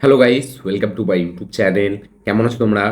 Hello guys welcome to my YouTube channel কেমন আছো তোমরা?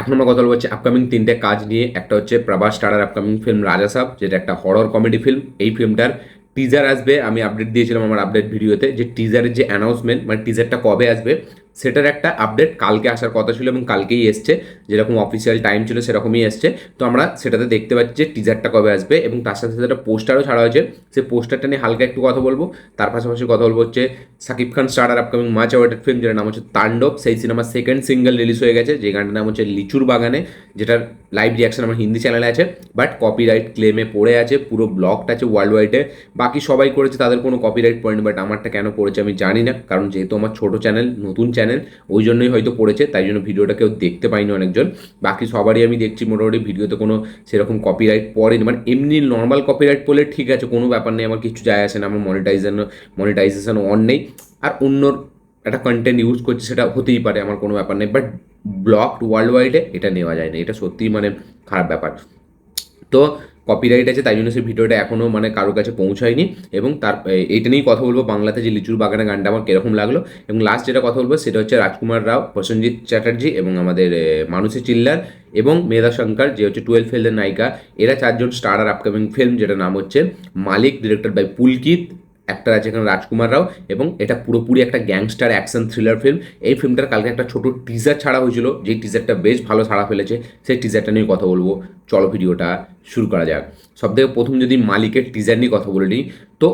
এখন আমরা কথা বলছি আপকামিং তিনটে কাজ নিয়ে। একটা হচ্ছে প্রভাস স্টারার আপকামিং ফিল্ম রাজা সাহ যেটা একটা হরর কমেডি ফিল্ম এই ফিল্মটার টিজার আসবে। আমি আপডেট দিয়েছিলাম আমার আপডেট ভিডিওতে যে টিজারের যে অ্যানাউন্সমেন্ট মানে টিজারটা কবে আসবে সেটার একটা আপডেট কালকে আসার কথা ছিল এবং কালকেই এসছে। যেরকম অফিসিয়াল টাইম ছিল সেরকমই এসছে। তো আমরা সেটাতে দেখতে পাচ্ছি যে টিজারটা কবে আসবে এবং তার সাথে সাথে একটা পোস্টারও ছাড়া হয়েছে। সেই পোস্টারটা নিয়ে হালকা একটু কথা বলব। তার পাশাপাশি কথা বলব হচ্ছে Shakib Khan star upcoming much awarded film যেটার নাম হচ্ছে তাণ্ডব। সেই সিনেমার সেকেন্ড সিঙ্গেল রিলিজ হয়ে গেছে, যে গানটার নাম হচ্ছে লিচুর বাগানে, যেটার লাইভ রিয়াকশন আমার হিন্দি চ্যানেলে আছে। বাট কপিরাইট ক্লেমে পড়ে আছে, পুরো ব্লগটা আছে ওয়ার্ল্ড ওয়াইডে বাকি সবাই করেছে, তাদের কোনো কপিরাইট পয়েন্ট বাট আমারটা কেন পড়েছে আমি জানি না। কারণ যেহেতু আমার ছোটো চ্যানেল নতুন চ্যানেল ওই জন্যই হয়তো পড়েছে, তাই জন্য ভিডিওটা কেউ দেখতে পাইনি অনেকজন। বাকি সবারই আমি দেখছি মোটামুটি ভিডিওতে কোনো সেরকম কপিরাইট পড়েনি মানে এমনি নর্মাল কপিরাইট পড়লে ঠিক আছে, কোনো ব্যাপার নেই, আমার কিছু যায় আসে না, আমার মনিটাইজেশন মনিটাইজেশন অন নেই। আর অন্য একটা কন্টেন্ট ইউজ করছে, সেটা হতেই পারে, আমার কোনো ব্যাপার নেই বাট ব্লকড ওয়ার্ল্ড ওয়াইডে এটা নেওয়া যায় না, এটা সত্যিই মানে খারাপ ব্যাপার। তো কপিরাইট আছে, তাই জন্য সেই ভিডিওটা এখনও মানে কারোর কাছে পৌঁছায়নি এবং তার এইটা নিয়েই কথা বলব বাংলাতে যে লিচুর বাগানের গানটা আমার কীরকম লাগল। এবং লাস্ট যেটা কথা বলব সেটা হচ্ছে রাজকুমার রাও, প্রসেনজিৎ চ্যাটার্জি এবং আমাদের মানুষের মানুষী চিল্লার এবং মেধা শঙ্কর, যে হচ্ছে টুয়েলভ ফেলের নায়িকা। এরা চারজন স্টার আর আপকামিং ফিল্ম যেটা নাম হচ্ছে মালিক ডিরেক্টর বাই পুলকিত একটা আছে এখানে রাজকুমার রাও এবং এটা পুরোপুরি একটা গ্যাংস্টার অ্যাকশন থ্রিলার ফিল্ম এই ফিল্মটার কালকে একটা ছোট টিজার ছাড়া হয়েছিল, যেই টিজারটা বেশ ভালো ছাড়া ফেলেছে, সেই টিজারটা নিয়ে কথা বলব। চলো ভিডিওটা শুরু করা যাক। সবথেকে প্রথম যদি মালিকের টিজার নিয়ে কথা বলে নিই, তো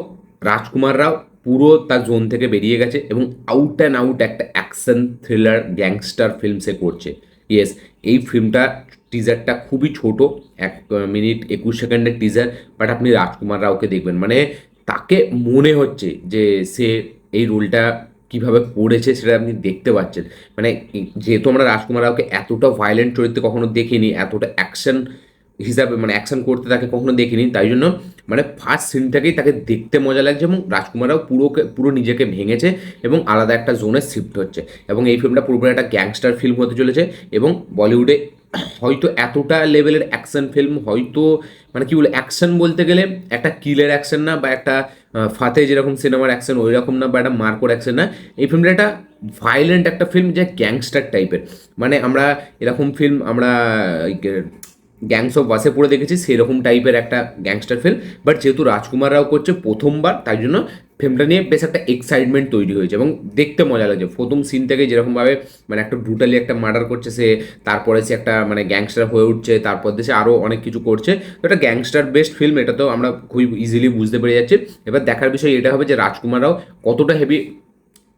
রাজকুমার রাও পুরো তার জোন থেকে বেরিয়ে গেছে এবং আউট অ্যান্ড আউট একটা অ্যাকশন থ্রিলার গ্যাংস্টার ফিল্ম সে করছে। ইয়েস এই ফিল্মটা টিজারটা খুবই ছোট, এক মিনিট একুশ সেকেন্ডের টিজার বাট আপনি রাজকুমার রাওকে দেখবেন। মানে তাকে মনে হচ্ছে যে সে এই রোলটা কীভাবে করেছে সেটা আপনি দেখতে পাচ্ছেন। মানে যেহেতু আমরা রাজকুমার রাওকে এতটা ভায়োলেন্ট চরিত্রে কখনো দেখিনি, এতটা অ্যাকশন হিসাবে মানে অ্যাকশন করতে তাকে কখনো দেখিনি, তাই জন্য মানে ফার্স্ট সিনটাকেই তাকে দেখতে মজা লাগছে এবং রাজকুমার রাও পুরো পুরো নিজেকে ভেঙেছে এবং আলাদা একটা জোনে শিফট হচ্ছে। এবং এই ফিল্মটা পুরোপুরি একটা গ্যাংস্টার ফিল্ম হতে চলেছে এবং বলিউডে হয়তো এতটা লেভেলের অ্যাকশন ফিল্ম হয়তো মানে কি বলে অ্যাকশন বলতে গেলে একটা কিলের অ্যাকশন না বা একটা ফাতে যেরকম সিনেমার অ্যাকশন ওই রকম না বা একটা মার্কোর অ্যাকশন না। এই ফিল্মটা একটা ভায়োলেন্ট একটা ফিল্ম যে গ্যাংস্টার টাইপের মানে আমরা এরকম ফিল্ম আমরা গ্যাংস অফ বাসে পড়ে দেখেছি, সেরকম টাইপের একটা গ্যাংস্টার ফিল্ম বাট যেহেতু রাজকুমার রাও করছে প্রথমবার, তাই জন্য ফিল্মটা নিয়ে বেশ একটা এক্সাইটমেন্ট তৈরি হয়েছে এবং দেখতে মজা লাগছে। প্রথম সিন থেকে যেরকমভাবে মানে একটা ব্রুটালি একটা মার্ডার করছে সে, তারপরে সে একটা মানে গ্যাংস্টার হয়ে উঠছে, তারপর দেশে আরও অনেক কিছু করছে। তো একটা গ্যাংস্টার বেস্ট ফিল্ম এটা তো আমরা খুবই ইজিলি বুঝতে পেরে যাচ্ছি। এবার দেখার বিষয় এটা হবে যে রাজকুমার রাও কতটা হেভি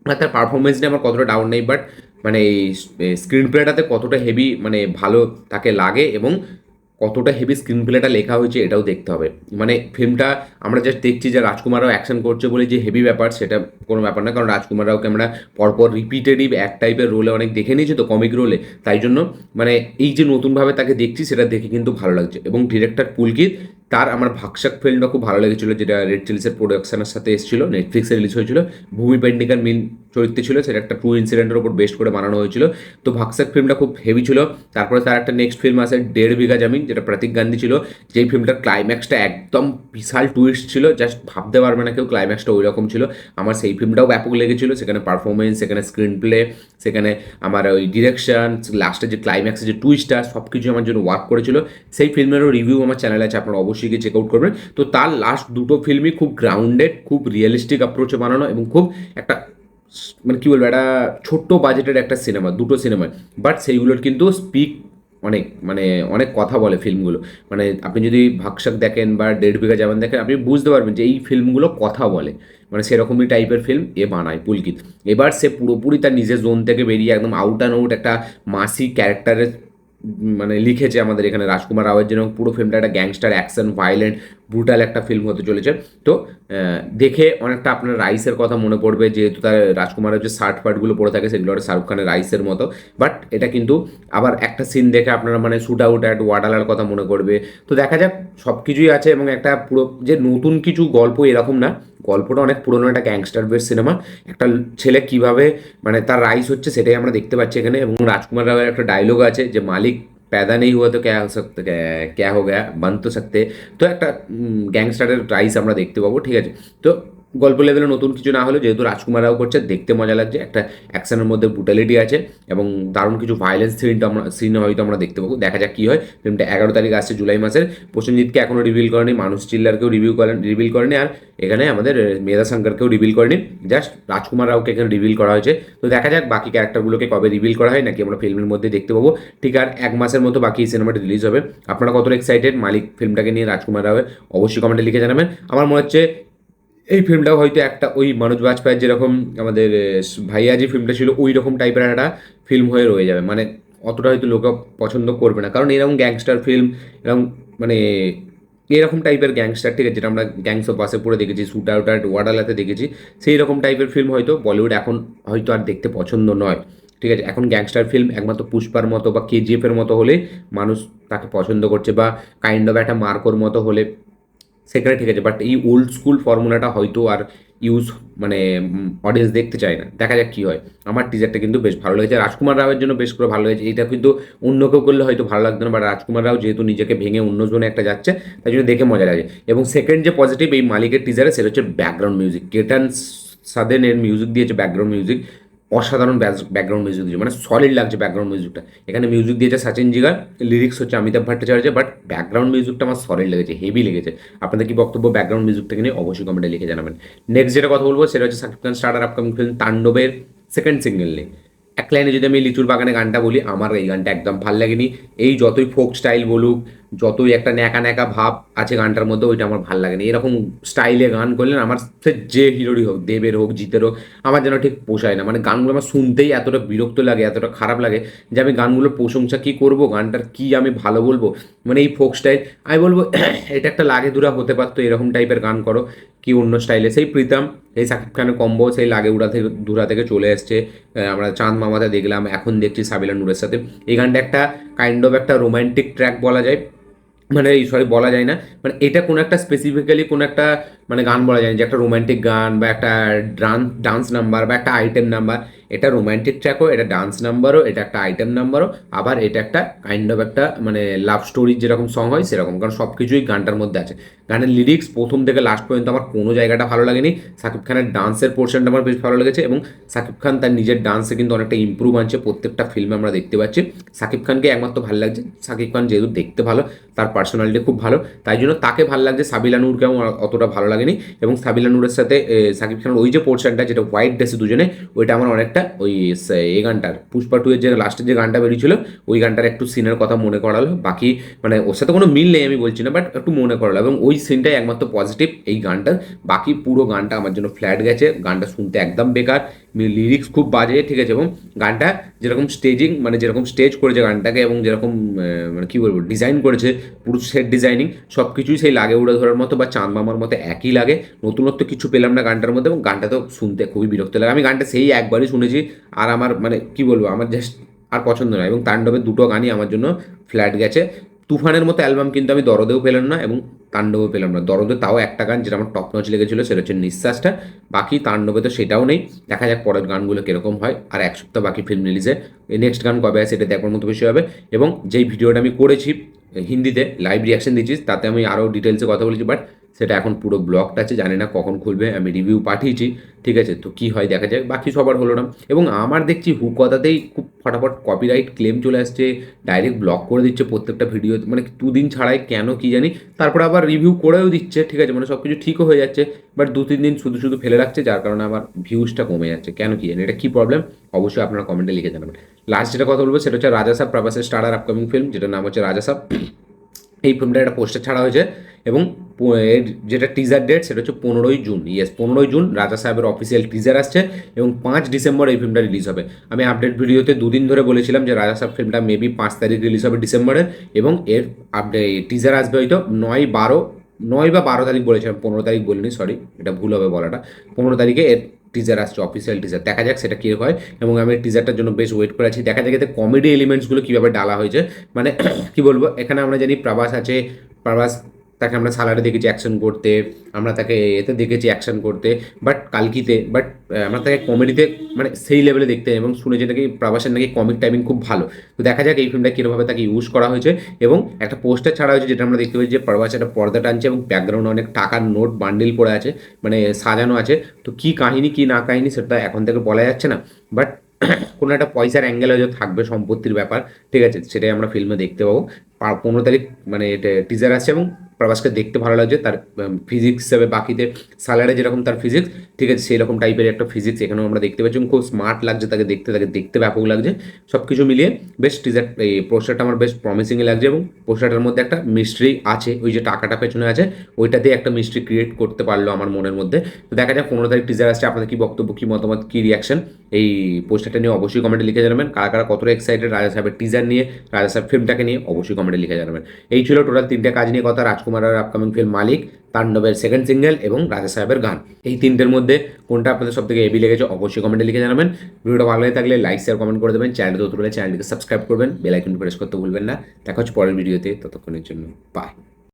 আর তার পারফরমেন্স নিয়ে আমার কতটা ডাউন নেই বাট মানে এই স্ক্রিন প্লেটাতে কতটা হেভি মানে ভালো তাকে লাগে এবং কতটা হেভি স্ক্রিন প্লেটা লেখা হয়েছে এটাও দেখতে হবে। মানে ফিল্মটা আমরা জাস্ট দেখছি যে রাজকুমাররাও অ্যাকশন করছে বলে যে হেভি ব্যাপার, সেটা কোনো ব্যাপার না, কারণ রাজকুমার রাওকে আমরা পরপর রিপিটেটিভ এক টাইপের রোলে অনেক দেখে নিয়েছি তো কমিক রোলে তাই জন্য মানে এই যে নতুনভাবে তাকে দেখছি, সেটা দেখে কিন্তু ভালো লাগছে। এবং ডিরেক্টর পুলকিত তার আমার ভাগসাক ফিল্মটা খুব ভালো লেগেছিলো, যেটা রেড চিলিসের প্রোডাকশনের সাথে এসেছিল নেটফ্লিক্সে রিলিজ হয়েছিল। ভূমি পেন্ডিকার মেন চরিত্রে ছিল, সেটা একটা ট্রু ইনসিডেন্টের উপর বেস্ট করে বানানো হয়েছিল। তো ভাগসাক ফিল্মটা খুব হেভি ছিল। তারপরে তার একটা নেক্সট ফিল্ম আছে দেড় বিঘা জামিন যেটা প্রতীক গান্ধী ছিল। যেই ফিল্মটার ক্লাইম্যাক্সটা একদম বিশাল টুইস্ট ছিল জাস্ট ভাবতে পারবে না কেউ ক্লাইম্যাক্সটা ওই রকম ছিল। আমার সেই ফিল্মটাও ব্যাপক লেগেছিল, সেখানে পারফরমেন্স সেখানে স্ক্রিন প্লে সেখানে আমার ওই ডিরেকশন লাস্টে যে ক্লাইম্যাক্সের যে টুইস্টটা সব কিছু আমার জন্য ওয়ার্ক করেছিল। সেই ফিল্মেরও রিভিউ আমার চ্যানেলে আছে, আপনারা অবশ্যই গিয়ে চেক আউট করবেন। তো তার লাস্ট দুটো ফিল্মই খুব গ্রাউন্ডেড খুব রিয়েলিস্টিক অ্যাপ্রোচে বানানো এবং খুব একটা মানে কী বলব, একটা ছোট্ট বাজেটের একটা সিনেমা দুটো সিনেমা বাট সেইগুলোর কিন্তু স্পিক অনেক মানে অনেক কথা বলে ফিল্মগুলো মানে আপনি যদি ভাগসাক দেখেন বা দেড় বিঘা যেমন দেখেন, আপনি বুঝতে পারবেন যে এই ফিল্মগুলো কথা বলে। মানে সেরকমই টাইপের ফিল্ম এ বানায় পুলকিত। এবার সে পুরোপুরি তার নিজের জোন থেকে বেরিয়ে একদম আউট অ্যান্ড আউট একটা মাসি ক্যারেক্টারের মানে লিখেছে আমাদের এখানে রাজকুমার রাওয়ের জন্য। পুরো ফিল্মটা একটা গ্যাংস্টার অ্যাকশন ভায়োলেন্ট ব্রুটাল একটা ফিল্ম হতে চলেছে। তো দেখে অনেকটা আপনার রাইসের কথা মনে পড়বে, যেহেতু তার রাজকুমারের যে শার্ট ফার্টগুলো পরে থাকে, সেগুলো একটা শাহরুখ খানের রাইসের মতো। বাট এটা কিন্তু আবার একটা সিন দেখে আপনারা মানে শ্যুট আউট অ্যাট ওয়াডালার কথা মনে করবে তো দেখা যাক সব কিছুই আছে এবং একটা পুরো যে নতুন কিছু গল্প এরকম না, গল্পটা অনেক পুরনো একটা গ্যাংস্টার বেস সিনেমা একটা ছেলে কীভাবে মানে তার রাইস হচ্ছে, সেটাই আমরা দেখতে পাচ্ছি এখানে এবং রাজকুমার রাওয়ের একটা ডায়লগ আছে যে মালিক पैदा नहीं हुआ तो क्या हो सकता क्या- क्या हो गया बन तो सकते তো একটা গ্যাংস্টারের রাইস আমরা দেখতে পাবো ঠিক আছে তো গল্প লেভেলে নতুন কিছু না হলেও যেহেতু রাজকুমার রাও করছে, দেখতে মজা লাগছে। একটা অ্যাকশনের মধ্যে ব্রুটালিটি আছে এবং দারুণ কিছু ভায়োলেন্স সিনটা আমরা সিন হয়তো আমরা দেখতে পাবো। দেখা যাক কী হয়। ফিল্মটা এগারো তারিখ আসছে জুলাই মাসের। প্রসেনজিৎকে এখনও রিভিল করেনি, মানুষ চিল্লারকেও রিভিউ করেন রিভিল করেনি আর এখানে আমাদের মেধা শঙ্করকেও রিভিল করেনি। জাস্ট রাজকুমার রাওকে এখানে রিভিল করা হয়েছে। তো দেখা যাক বাকি ক্যারেক্টারগুলোকে কবে রিভিল করা হয়। নাকি আমরা ফিল্মের মধ্যে দেখতে পাবো। ঠিক আর এক মাসের মতো বাকি সিনেমাটা রিলিজ হবে। আপনারা কতটা এক্সাইটেড মালিক ফিল্মটাকে নিয়ে রাজকুমার রাওয়ের অবশ্যই কমেন্টে লিখে জানাবেন। আমার মনে হচ্ছে এই ফিল্মটাও হয়তো একটা ওই মনোজ বাজপেয়ীর যেরকম আমাদের ভাইয়া যে ফিল্মটা ছিল, ওই রকম টাইপের একটা ফিল্ম হয়ে রয়ে যাবে। মানে অতটা হয়তো লোকে পছন্দ করবে না। কারণ এরকম গ্যাংস্টার ফিল্ম এরকম মানে এরকম টাইপের গ্যাংস্টার ঠিক আছে, যেটা আমরা গ্যাংস অফ বাসে দেখেছি শুট আউট আট ওয়াডালাতে দেখেছি, সেই রকম টাইপের ফিল্ম হয়তো বলিউড এখন হয়তো আর দেখতে পছন্দ নয়। ঠিক আছে, এখন গ্যাংস্টার ফিল্ম একমাত্র পুষ্পার মতো বা কেজিএফের মতো হলে মানুষ তাকে পছন্দ করছে বা কাইন্ড অফ একটা মার্কোর মতো হলে সেখানে ঠিক আছে বাট এই ওল্ড স্কুল ফর্মুলাটা হয়তো আর ইউজ মানে অডিয়েন্স দেখতে চায় না। দেখা যাক কী হয়। আমার টিজারটা কিন্তু বেশ ভালো লেগেছে। রাজকুমার রাওয়ের জন্য বেশ করে ভালো লেগেছে। এটা কিন্তু অন্য কেউ করলে হয়তো ভালো লাগতো না বা রাজকুমার রাও যেহেতু নিজেকে ভেঙে অন্য জোনে একটা যাচ্ছে, তাই জন্য দেখে মজা লাগে। এবং সেকেন্ড যে পজিটিভ এই মালিকের টিজারে সেটা হচ্ছে ব্যাকগ্রাউন্ড মিউজিক কেটান সাদেনের মিউজিক দিয়েছে ব্যাকগ্রাউন্ড মিউজিক অসাধারণ ব্যাকগ্রাউন্ড মিউজিক দিয়েছে। মানে সলিড লাগছে ব্যাকগ্রাউন্ড মিউজিকটা এখানে মিউজিক দিয়েছে সচিন জিগার লিরিক্স হচ্ছে অমিতাভ ভট্টাচার্য বাট ব্যাকগ্রাউন্ড মিউজিকটা আমার সলিড লেগেছে হেভি লেগেছে। আপনাদের কি বক্তব্য ব্যাকগ্রাউন্ড মিউজিকটাকে নিয়ে? অবশ্যই কমেন্টে লিখে জানাবেন। নেক্সট যেটা কথা বলব, সেটা হচ্ছে Shakib Khan starrer upcoming film তাণ্ডবের সেকেন্ড সিঙ্গেল নিয়ে। এক লাইনে যদি আমি লিচুর বাগানে গানটা বলি, আমার এই গানটা একদম ভালো লাগেনি। এই যতই ফোক স্টাইল বলুক যতই একটা ন্যাকা ন্যাকা ভাব আছে গানটার মধ্যে, ওইটা আমার ভালো লাগেনি। এরকম স্টাইলে গান করলেন আমার সে যে হিরোরই হোক, দেবের হোক, জিতের হোক, আমার যেন ঠিক পোষায় না। মানে গানগুলো আমার শুনতেই এতটা বিরক্ত লাগে, এতটা খারাপ লাগে যে আমি গানগুলোর প্রশংসা কী করব, গানটার কী আমি ভালো বলব? মানে এই ফোক স্টাইল, আমি বলব, এটা একটা লাগে দুরা হতে পারতো, এরকম টাইপের গান করো, কি অন্য স্টাইলে। সেই প্রীতম, এই সাকিব খানের কম্বো সেই লাগে উড়া থেকে, দূরা থেকে চলে এসছে। আমরা চাঁদ মামাতে দেখলাম, এখন দেখছি সাবিলা নূরের সাথে। এই গানটা একটা কাইন্ড অফ একটা রোমান্টিক ট্র্যাক বলা যায়। মানে এই সরি বলা যায় না। মানে এটা কোনো একটা স্পেসিফিক্যালি কোনো একটা মানে গান বলা যায় যে একটা রোমান্টিক গান বা একটা ডান্স ডান্স নাম্বার বা একটা আইটেম নাম্বার এটা রোম্যান্টিক ট্র্যাকও এটা ডান্স নাম্বারও এটা একটা আইটেম নাম্বারও আবার এটা একটা কাইন্ড অফ একটা মানে লাভ স্টোরির যেরকম সং হয়, সেরকম। কারণ সব কিছুই গানটার মধ্যে আছে। গানের লিরিক্স প্রথম থেকে লাস্ট পর্যন্ত আমার কোনো জায়গাটা ভালো লাগেনি। সাকিব খানের ডান্সের পোর্শনটা আমার বেশ ভালো লেগেছে এবং সাকিব খান তার নিজের ডান্সে কিন্তু অনেকটা ইম্প্রুভ আনছে। প্রত্যেকটা ফিল্মে আমরা দেখতে পাচ্ছি। সাকিব খানকে একমাত্র ভালো লাগছে, সাকিব খান যেহেতু দেখতে ভালো, তার পার্সোনালিটি খুব ভালো, তাই জন্য তাকে ভালো লাগছে সাবিলা নূরকে অতটা ভালো লাগেনি। এবং সাবিলা নুরের সাথে সাকিব খানের ওই যে পোর্শনটা যেটা হোয়াইট ড্রেসে দুজনে, ওইটা আমার অনেকটা ওই এ গানটার, পুষ্পা টু এর যে লাস্টের যে গানটা বেরিয়েছিল, ওই গানটার একটু সিনের কথা মনে করালো। বাকি মানে ওর সাথে কোনো মিল নেই আমি বলছি না বাট একটু মনে করালো। এবং ওই সিনটাই একমাত্র পজিটিভ এই গানটার। বাকি পুরো গানটা আমার জন্য ফ্ল্যাট গেছে। গানটা শুনতে একদম বেকার। লিরিক্স খুব বাজে, ঠিক আছে, এবং গানটা যেরকম স্টেজিং মানে যেরকম স্টেজ করেছে গানটাকে এবং যেরকম মানে কী বলব ডিজাইন করেছে পুরো সেট ডিজাইনিং সব কিছুই সেই লাগে উড়ে ধরার মতো বা চাঁদ মামার মতো একই লাগে। নতুনত্ব কিছু পেলাম না গানটার মধ্যে এবং গানটা তো শুনতে খুবই বিরক্ত লাগে। আমি গানটা সেই একবারই শুনেছি, আর আমার মানে কি বলব, আমার জাস্ট আর পছন্দ নয় এবং তাণ্ডবের দুটো গানই আমার জন্য ফ্ল্যাট গেছে। তুফানের মতো অ্যালবাম কিন্তু আমি দরদেও পেলাম না এবং তাণ্ডবও পেলাম না। দরদে তাও একটা গান যেটা আমার টপ নচ লেগেছিলো, সেটা হচ্ছে নিঃশ্বাসটা। বাকি তাণ্ডবে তো সেটাও নেই। দেখা যাক পরের গানগুলো কীরকম হয়। আর এক সপ্তাহ বাকি ফিল্ম রিলিজে নেক্সট গান কবে আছে এটা দেখার মতো বেশি হবে। এবং যেই ভিডিওটা আমি করেছি হিন্দিতে লাইভ রিয়াকশন দিচ্ছি তাতে আমি আরও ডিটেলসে কথা বলেছি বাট সেটা এখন পুরো ব্লকটা আছে, জানি না কখন খুলবে, আমি রিভিউ পাঠিয়েছি, ঠিক আছে? তো কী হয় দেখা যাক, বাকি সবার হলো না। এবং আমার দেখছি হু কথাতেই খুব ফটাফট কপিরাইট ক্লেম চলে আসছে ডাইরেক্ট ব্লক করে দিচ্ছে প্রত্যেকটা ভিডিও মানে দুদিন ছাড়াই কেন কি জানি, তারপর আবার রিভিউ করেও দিচ্ছে, ঠিক আছে? মানে সব কিছু ঠিকও হয়ে যাচ্ছে বাট দু, তিন দিন শুধু শুধু ফেলে রাখছে, যার কারণে আমার ভিউজটা কমে যাচ্ছে। কেন কি জানি, এটা কী প্রবলেম অবশ্যই আপনারা কমেন্টে লিখে জানাবেন। লাস্ট যেটা কথা বলব, সেটা হচ্ছে রাজা সাহেব, প্রভাসের স্টার আর আপকামিং ফিল্ম যেটার নাম হচ্ছে রাজা সাহেব। এই ফিল্মটা একটা পোস্টার ছাড়া হয়েছে এবং এর যেটা টিজার ডেট সেটা হচ্ছে পনেরোই জুন ইয়েস পনেরোই জুন রাজা সাহেবের অফিসিয়াল টিজার আসছে এবং পাঁচ ডিসেম্বর এই ফিল্মটা রিলিজ হবে। আমি আপডেট ভিডিওতে দুদিন ধরে বলেছিলাম যে রাজা সাহেব ফিল্মটা মেবি পাঁচ তারিখ রিলিজ হবে ডিসেম্বরে এবং এর আপডেট টিজার আসবে হয়তো নয় বারো নয় বা বারো তারিখ বলেছিলাম পনেরো তারিখ বলিনি সরি এটা ভুল হবে বলাটা। পনেরো তারিখে এর টিজার আসছে অফিসিয়াল টিজার দেখা যাক সেটা কী হয়, এবং আমি টিজারটার জন্য বেশ ওয়েট করে আছি। দেখা যাক এতে কমেডি এলিমেন্টসগুলো কীভাবে ডালা হয়েছে। মানে কি বলব, এখানে আমরা জানি প্রভাস আছে, প্রভাস তাকে আমরা সালারে দেখেছি অ্যাকশন করতে, আমরা তাকে এতে দেখেছি অ্যাকশন করতে বাট কালকিতে বাট আমরা তাকে কমেডিতে মানে সেই লেভেলে দেখতে এবং শুনেছি নাকি প্রবাসের নাকি কমিক টাইমিং খুব ভালো। তো দেখা যাক এই ফিল্মটা কীভাবে তাকে ইউজ করা হয়েছে এবং একটা পোস্টার ছাড়া হয়েছে যেটা আমরা দেখতে পাচ্ছি যে প্রবাস একটা পর্দা টানছে এবং ব্যাকগ্রাউন্ডে অনেক টাকার নোট বান্ডিল পড়ে আছে মানে সাজানো আছে। তো কী কাহিনী, কী না কাহিনী সেটা এখন থেকে বলা যাচ্ছে না বাট কোনো একটা পয়সার অ্যাঙ্গেল হয়তো থাকবে সম্পত্তির ব্যাপার, ঠিক আছে? সেটাই আমরা ফিল্মে দেখতে পাবো। পনেরো তারিখ মানে টিজার আছে এবং প্রভাসকে দেখতে ভালো লাগছে। তার ফিজিক্স হিসাবে বাকিতে সালারে যেরকম তার ফিজিক্স ঠিক আছে সেই রকম টাইপের একটা ফিজিক্স এখানেও আমরা দেখতে পাচ্ছি খুব স্মার্ট লাগছে তাকে দেখতে তাকে দেখতে ব্যাপক লাগছে। সব কিছু মিলিয়ে বেশ টিজার এই পোস্টারটা আমার বেশ প্রমিসিংই লাগছে এবং পোস্টারটার মধ্যে একটা মিস্ট্রি আছে, ওই যে টাকাটা পেছনে আছে, ওইটা দিয়ে একটা মিস্ট্রি ক্রিয়েট করতে পারল আমার মনের মধ্যে। তো দেখা যাক, পনেরো তারিখ টিজার আসছে, আপনাদের কি বক্তব্য, কি মতামত, কী রিয়াকশন এই পোস্টারটা নিয়ে অবশ্যই কমেন্টে লিখে জানাবেন। কারা কারা কতটা এক্সাইটেড রাজা সাহেবের টিজার নিয়ে, রাজা সাহেব ফিল্মটাকে নিয়ে অবশ্যই কমেন্টে লিখে জানাবেন। এই ছিল টোটাল তিনটে কাজ নিয়ে কথা, রাজকুমারের আপকামিং ফিল্ম মালিক, তাণ্ডবের সেকেন্ড সিঙ্গেল এবং রাজা সাহেবের গান। এই তিনটের মধ্যে কোনটা আপনাদের সব থেকে হেভি লেগেছে অবশ্যই কমেন্টে লিখে জানাবেন। ভিডিওটা ভালো লাগে থাকলে লাইক শেয়ার কমেন্ট করে দেবেন। চ্যানেলটা নতুন হলে চ্যানেলটিকে সাবস্ক্রাইব করবেন। বেলাইকন প্রেস করতে ভুলবেন না। দেখা হচ্ছে পরের ভিডিওতে, ততক্ষণের জন্য বাই